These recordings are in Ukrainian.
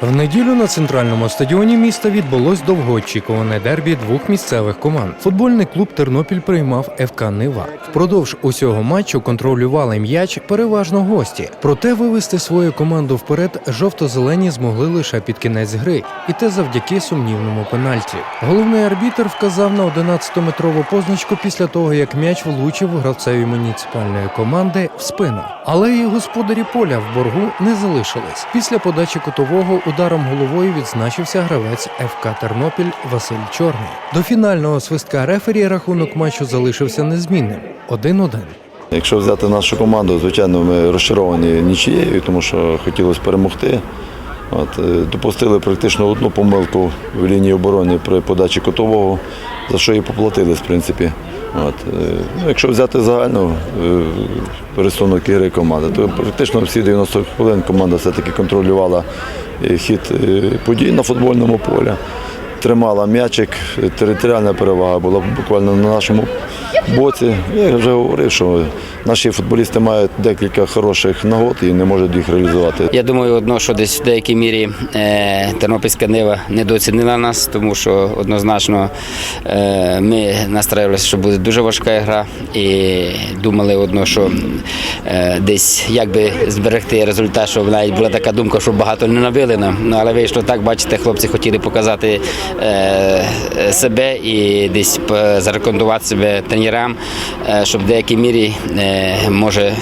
В неділю на центральному стадіоні міста відбулось довгоочікуване дербі двох місцевих команд. Футбольний клуб Тернопіль приймав ФК Нива. Впродовж усього матчу контролювали м'яч переважно гості. Проте вивести свою команду вперед жовто-зелені змогли лише під кінець гри, і те завдяки сумнівному пенальті. Головний арбітр вказав на 11-метрову позначку після того, як м'яч влучив гравцеві муніципальної команди в спину. Але і господарі поля в боргу не залишились. Після подачі кутового ударом головою відзначився гравець ФК Тернопіль Василь Чорний. До фінального свистка рефері рахунок матчу залишився незмінним 1-1. Якщо взяти нашу команду, звичайно, ми розчаровані нічією, тому що хотілося перемогти. От, е, допустили практично одну помилку в лінії оборони при подачі котового, за що і поплатились, в принципі. От, е, ну, якщо взяти загально рисунок пересунок ігри команди, то практично всі 90 хвилин команда все-таки контролювала е, хід е, подій на футбольному полі. Тримала м'ячик, територіальна перевага була буквально на нашому боці. Я вже говорив, що наші футболісти мають декілька хороших нагод і не можуть їх реалізувати. Я думаю, одно, що десь в деякій мірі е, Тернопільська Нива недооцінила нас, тому що однозначно е, ми настраювалися, що буде дуже важка гра, і думали одно, що е, десь як би зберегти результат, що навіть була така думка, що багато не набили нам. Ну, але вийшло так, бачите, хлопці хотіли показати себе і десь зарекомендувати себе тренерам, е, щоб в деякій мірі е, може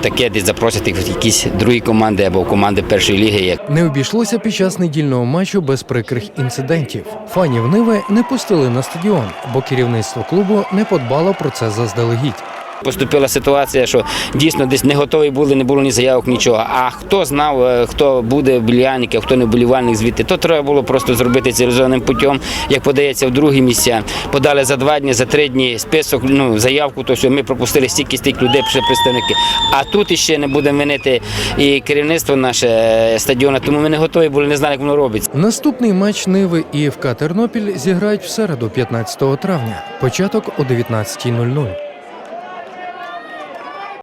таке десь запросити в якісь другі команди або в команди першої ліги. Не обійшлося під час недільного матчу без прикрих інцидентів. Фанів Ниви не пустили на стадіон, бо керівництво клубу не подбало про це заздалегідь. Поступила ситуація, що дійсно десь не готові були, не було ні заявок, нічого. А хто знав, е, хто буде вболівальник, а хто не вболівальник звідти, то треба було просто зробити цивілізованим путем, як подається в другі місця. Подали за два дні, за три дні список, ну заявку, то що ми пропустили стільки стільки людей, пішли представники. А тут іще не будемо винити і керівництво наше е, стадіону, тому ми не готові були, не знали, як воно робиться. Наступний матч Ниви і ФК Тернопіль зіграють в середу, 15 травня. Початок о 19.00.